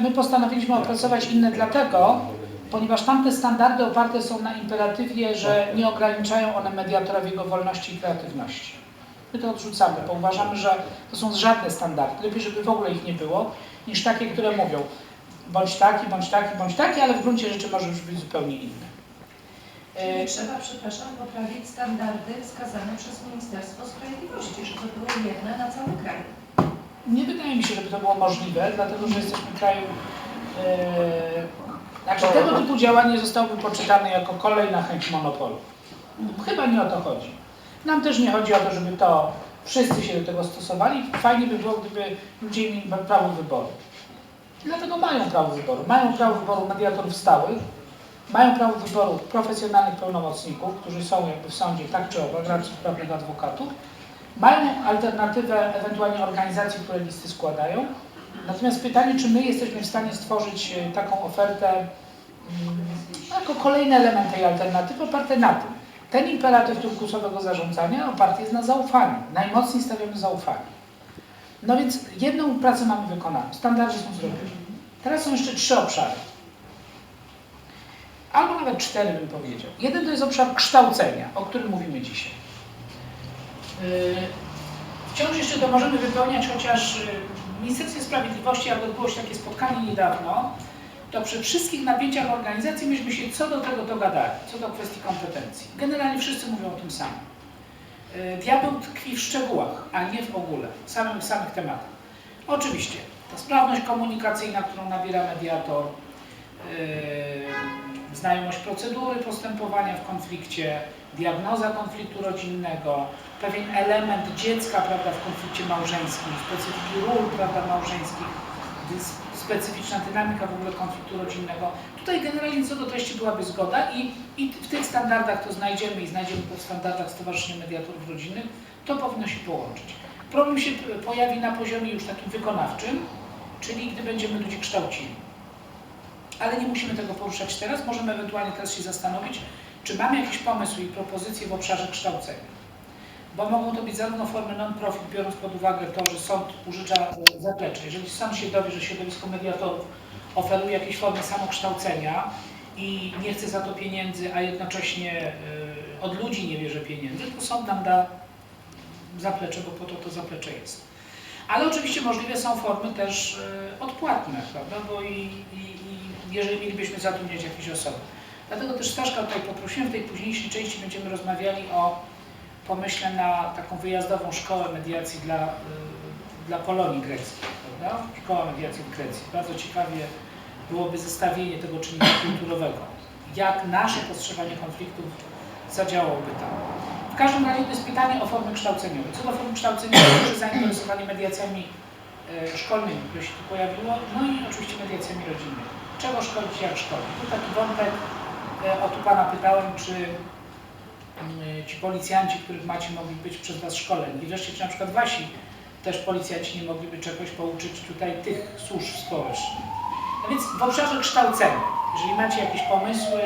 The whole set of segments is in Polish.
My postanowiliśmy opracować inne dlatego, ponieważ tamte standardy oparte są na imperatywie, że nie ograniczają one mediatora w jego wolności i kreatywności. My to odrzucamy, bo uważamy, że to są żadne standardy. Lepiej, żeby w ogóle ich nie było, niż takie, które mówią bądź taki, bądź taki, bądź taki, ale w gruncie rzeczy może już być zupełnie inny. Czyli trzeba, przepraszam, poprawić standardy wskazane przez Ministerstwo Sprawiedliwości, żeby były jedne na cały kraj. Nie wydaje mi się, żeby to było możliwe, dlatego że jesteśmy krajem. Yy, znaczy tego typu działanie zostałoby poczytane jako kolejna chęć monopolu. Chyba nie o to chodzi. Nam też nie chodzi o to, żeby to wszyscy się do tego stosowali. Fajnie by było, gdyby ludzie mieli prawo wyboru. Dlatego mają prawo wyboru. Mają prawo wyboru mediatorów stałych, mają prawo wyboru profesjonalnych pełnomocników, którzy są jakby w sądzie tak czy owak, radców prawnych adwokatów, mają alternatywę ewentualnie organizacji, które listy składają. Natomiast pytanie, czy my jesteśmy w stanie stworzyć e, taką ofertę mm, jako kolejny element tej alternatywy oparte na tym. Ten imperatyw turkusowego zarządzania oparty jest na zaufaniu. Najmocniej stawiamy zaufanie. No więc jedną pracę mamy wykonaną. Standardy są zrobione. Teraz są jeszcze trzy obszary. Albo nawet cztery bym powiedział. Jeden to jest obszar kształcenia, o którym mówimy dzisiaj. Yy, Wciąż jeszcze to możemy wypełniać, chociaż yy, w Ministerstwie Sprawiedliwości, jak odbyło się takie spotkanie niedawno, to przy wszystkich napięciach organizacji myśmy się co do tego dogadali, co do kwestii kompetencji. Generalnie wszyscy mówią o tym samym. Diabeł tkwi w szczegółach, a nie w ogóle, w samym, w samych tematach. Oczywiście, ta sprawność komunikacyjna, którą nabiera mediator, yy, znajomość procedury postępowania w konflikcie, diagnoza konfliktu rodzinnego, pewien element dziecka prawda, w konflikcie małżeńskim, specyfiki ról prawda, małżeńskich, specyficzna dynamika w ogóle konfliktu rodzinnego. Tutaj generalnie co do treści byłaby zgoda i, i w tych standardach to znajdziemy i znajdziemy to w standardach Stowarzyszenia Mediatorów Rodzinnych, to powinno się połączyć. Problem się p- pojawi na poziomie już takim wykonawczym, czyli gdy będziemy ludzi kształcili ale nie musimy tego poruszać teraz. Możemy ewentualnie teraz się zastanowić, czy mamy jakiś pomysł i propozycje w obszarze kształcenia. Bo mogą to być zarówno formy non-profit, biorąc pod uwagę to, że sąd użycza e, zaplecze. Jeżeli sąd się dowie, że środowisko mediatorów oferuje jakieś formy samokształcenia i nie chce za to pieniędzy, a jednocześnie e, od ludzi nie bierze pieniędzy, to sąd nam da zaplecze, bo po to to zaplecze jest. Ale oczywiście możliwe są formy też e, odpłatne, prawda? Bo i, i, i jeżeli mielibyśmy zatrudniać jakieś osoby. Dlatego też Staszka tutaj poprosiłem, w tej późniejszej części będziemy rozmawiali o pomyśle na taką wyjazdową szkołę mediacji dla, y, dla Polonii greckiej, prawda? Szkoła mediacji w Grecji. Bardzo ciekawie byłoby zestawienie tego czynnika kulturowego. Jak nasze postrzeganie konfliktów zadziałałoby tam. W każdym razie to jest pytanie o formy kształceniowe. Co do formy kształceniowej, duże zainteresowanie mediacjami e, szkolnymi, które się tu pojawiło, no i oczywiście mediacjami rodzinnymi. Czego szkolić, jak szkolić? Tu taki wątek, e, o tu Pana pytałem, czy mm, ci policjanci, których macie, mogli być przez Was szkoleni. I wreszcie, czy na przykład Wasi też policjanci nie mogliby czegoś pouczyć tutaj tych służb społecznych. No więc w obszarze kształcenia, jeżeli macie jakieś pomysły,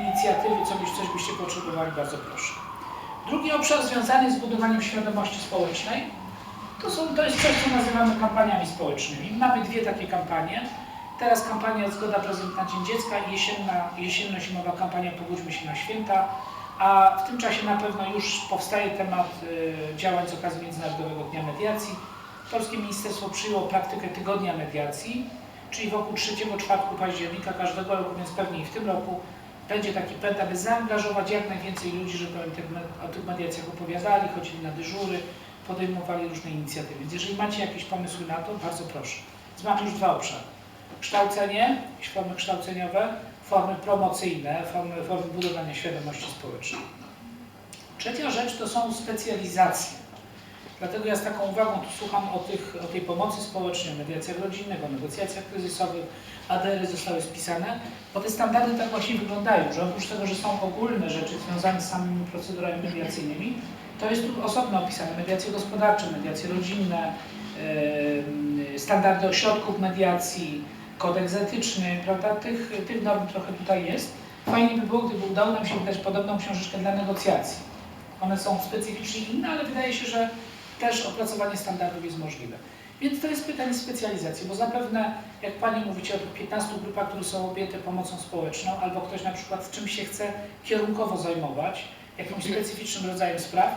inicjatywy, co byś, coś byście potrzebowali, bardzo proszę. Drugi obszar związany z budowaniem świadomości społecznej, to, są, to jest coś, co nazywamy kampaniami społecznymi. Mamy dwie takie kampanie. Teraz kampania Zgoda Prezydent na Dzień Dziecka i jesienna, jesienno-zimowa kampania Pogódźmy się na święta, a w tym czasie na pewno już powstaje temat y, działań z okazji Międzynarodowego Dnia Mediacji. Polskie Ministerstwo przyjęło praktykę tygodnia mediacji, czyli wokół 3-4 października każdego roku, więc pewnie i w tym roku będzie taki pęd, aby zaangażować jak najwięcej ludzi, żeby o, tych, mediacjach opowiadali, chodzili na dyżury, podejmowali różne inicjatywy. Więc jeżeli macie jakieś pomysły na to, bardzo proszę. Mamy już dwa obszary. Kształcenie, formy kształceniowe, formy promocyjne, formy, formy budowania świadomości społecznej. Trzecia rzecz to są specjalizacje. Dlatego ja z taką uwagą tu słucham o, tych, o tej pomocy społecznej, mediacjach rodzinnych, o negocjacjach kryzysowych. ADR-y zostały spisane, bo te standardy tak właśnie wyglądają, że oprócz tego, że są ogólne rzeczy związane z samymi procedurami mediacyjnymi, to jest tu osobno opisane mediacje gospodarcze, mediacje rodzinne, em, standardy ośrodków mediacji, kodeks etyczny, prawda? Tych, tych norm trochę tutaj jest. Fajnie by było, gdyby udało nam się wydać podobną książeczkę dla negocjacji. One są specyficznie inne, ale wydaje się, że też opracowanie standardów jest możliwe. Więc to jest pytanie specjalizacji, bo zapewne, jak Pani mówicie o tych 15 grupach, które są objęte pomocą społeczną, albo ktoś na przykład czymś się chce kierunkowo zajmować, jakimś specyficznym rodzajem spraw,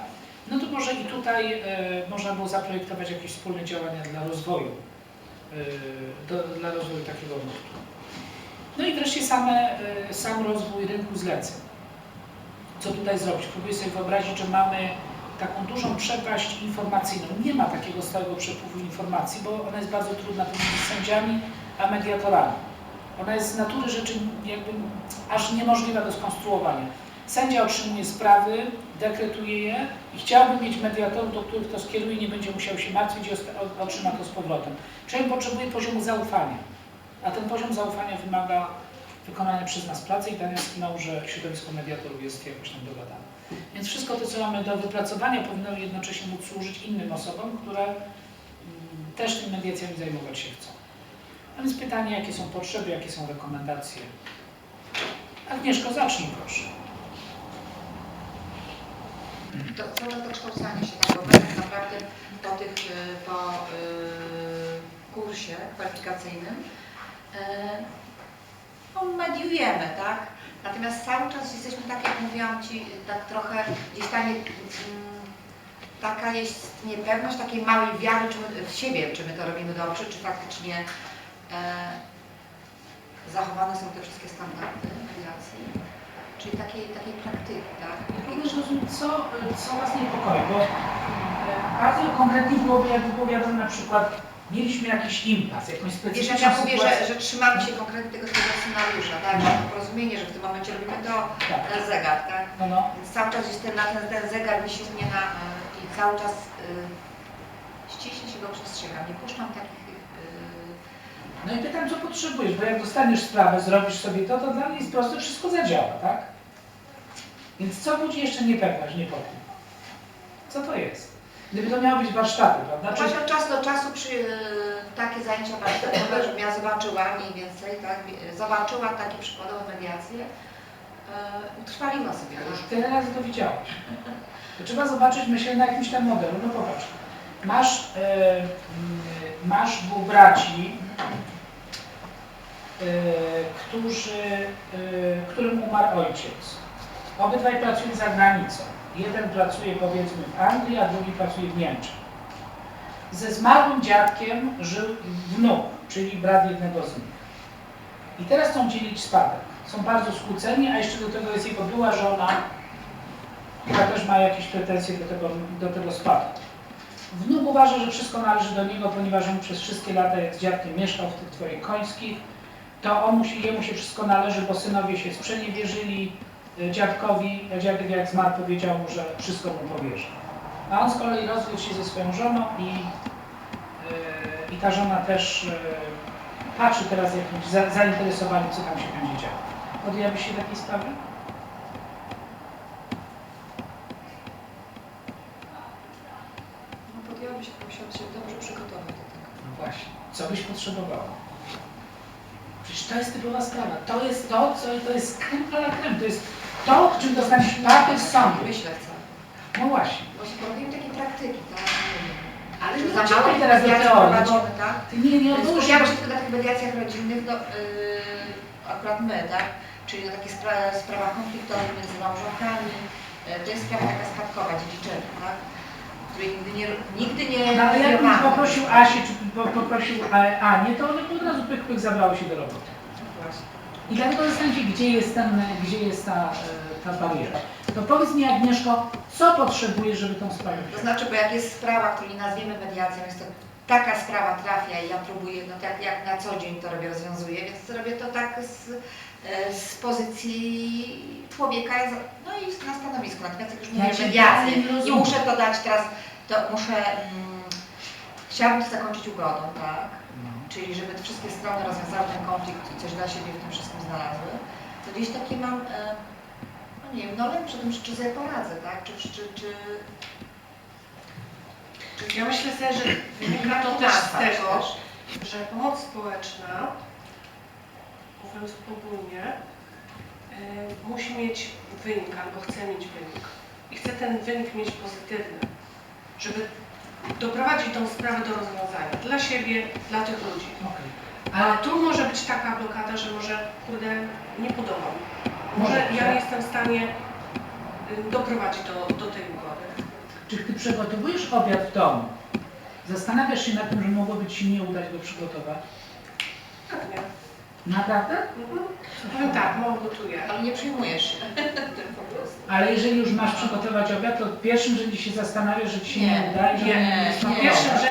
no to może i tutaj e, można było zaprojektować jakieś wspólne działania dla rozwoju, do, dla rozwoju takiego nurtu. No i wreszcie same, e, sam rozwój rynku zleceń. Co tutaj zrobić? Próbuję sobie wyobrazić, że mamy taką dużą przepaść informacyjną. Nie ma takiego stałego przepływu informacji, bo ona jest bardzo trudna pomiędzy sędziami a mediatorami. Ona jest z natury rzeczy jakby aż niemożliwa do skonstruowania. Sędzia otrzymuje sprawy, dekretuje je i chciałby mieć mediatorów, do których to skieruje, nie będzie musiał się martwić i otrzyma to z powrotem. Człowiek potrzebuje poziomu zaufania, a ten poziom zaufania wymaga wykonania przez nas pracy i Daniel skinął, że środowisko mediatorów jest jakoś tam dogadane. Więc wszystko to, co mamy do wypracowania, powinno jednocześnie móc służyć innym osobom, które mm, też tymi mediacjami zajmować się chcą. A więc pytanie, jakie są potrzeby, jakie są rekomendacje. Agnieszko, zacznij proszę. To całe dokształcanie się, tak, tak naprawdę po, tych, y, po y, kursie kwalifikacyjnym y, no, mediujemy, tak? Natomiast cały czas jesteśmy, tak jak mówiłam Ci, tak trochę gdzieś tam mm, taka jest niepewność takiej małej wiary czy my, w siebie, czy my to robimy dobrze, czy faktycznie e, zachowane są te wszystkie standardy mediacji, czyli takiej, takiej praktyki, tak? Również rozumiem, co, co Was niepokoi, bo e, bardzo konkretnie byłoby, jakby powiedziano na przykład, mieliśmy jakiś impas, jakąś specyficzną jak ja mówię, że, że trzymamy się konkretnie tego swojego scenariusza, tak? No. Porozumienie, że w tym momencie robimy to Tak. na zegar, tak? No, no. Więc cały czas jest ten, ten, ten zegar wisi mnie na, i cały czas y, ściśle się go przestrzegam. Nie puszczam takich no i pytam, co potrzebujesz, bo jak dostaniesz sprawę, zrobisz sobie to, to dla mnie jest proste, wszystko zadziała, tak? Więc co budzi jeszcze niepewność, niepokój? Co to jest? Gdyby to miało być warsztaty, prawda? Czy- Właśnie od czasu do czasu przy y, takie zajęcia warsztatowe, żebym ja zobaczyła mniej więcej, tak? Zobaczyła takie przykładowe mediacje, y, utrwaliła sobie. Już tyle razy to widziałaś. To trzeba zobaczyć, myślę, na jakimś tam modelu. No popatrz, masz, e, mm, masz dwóch braci, e, którzy, e, którym umarł ojciec. Obydwaj pracują za granicą. Jeden pracuje powiedzmy w Anglii, a drugi pracuje w Niemczech. Ze zmarłym dziadkiem żył wnuk, czyli brat jednego z nich. I teraz chcą dzielić spadek. Są bardzo skłóceni, a jeszcze do tego jest jego była żona, która też ma jakieś pretensje do tego, do tego spadku. Wnuk uważa, że wszystko należy do niego, ponieważ on przez wszystkie lata jak z dziadkiem mieszkał w tych twoich końskich, to on musi, jemu się wszystko należy, bo synowie się sprzeniewierzyli y, dziadkowi, a dziadek jak zmarł powiedział mu, że wszystko mu powierzy. A on z kolei rozwiódł się ze swoją żoną i, yy, i ta żona też yy, patrzy teraz jakimś za, zainteresowaniem, co tam się będzie działo. Podjęłabyś się takiej sprawy? No, musiałam się dobrze przygotować do tego. No właśnie. Co byś potrzebowała? Przecież to jest typowa sprawa. To jest to, co to jest creme a la creme. To jest to, w czym dostaniesz papier z sądu. Myślę chcę. No właśnie. Właśnie powiem takie praktyki, tak? Ale nie za teraz do teorii, bo prowadzimy, tak? ty nie, nie odnoszę się tylko na tych mediacjach rodzinnych, no, yy, akurat my, tak? Czyli na takich spra sprawach konfliktowych między małżonkami. Yy, to jest sprawa taka spadkowa, dziedziczenia, tak? Której nigdy nie, nigdy nie No ale jakbym rozwiązamy. poprosił Asię, czy po- poprosił A- Anię, to one by od razu pyk, pyk zabrały się do roboty. Właśnie. I dlatego zastanawiam się, gdzie jest, ten, gdzie jest ta, e, ta bariera. To powiedz mi Agnieszko, co potrzebujesz, żeby tą sprawę To znaczy, bo jak jest sprawa, której nazwiemy mediacją, jest to taka sprawa trafia i ja próbuję, no tak jak na co dzień to robię, rozwiązuję, więc robię to tak z, e, z pozycji człowieka, no i na stanowisku, natomiast jak już Ja mówię dalej nie i muszę to dać teraz, to muszę, mm, chciałabym to zakończyć ugodą, tak? No. Czyli żeby te wszystkie strony rozwiązały ten konflikt i coś dla siebie w tym wszystkim znalazły, to gdzieś takie mam, e, no nie wiem, no tym, czy, sobie poradzę, tak? Czy, czy, czy Ja myślę sobie, że wynika to też z tego, że pomoc społeczna, mówiąc ogólnie, y, musi mieć wynik albo chce mieć wynik. I chce ten wynik mieć pozytywny, żeby doprowadzić tą sprawę do rozwiązania dla siebie, dla tych ludzi. Okej. A tu może być taka blokada, że może, kurde, nie podoba mi. Może ja tak. nie jestem w stanie y, doprowadzić do, do tej ugody. Czy ty przygotowujesz obiad w domu? Zastanawiasz się nad tym, że mogłoby ci nie udać go przygotować? Pewnie. Naprawdę? Mhm. Powiem tak, mało gotuję. Ale nie przyjmujesz się tym po prostu. Ale jeżeli już masz przygotować obiad, to pierwszym rzędzie się zastanawiasz, że ci się nie, Nie, uda i że nie, nie nie. Pierwszym tak?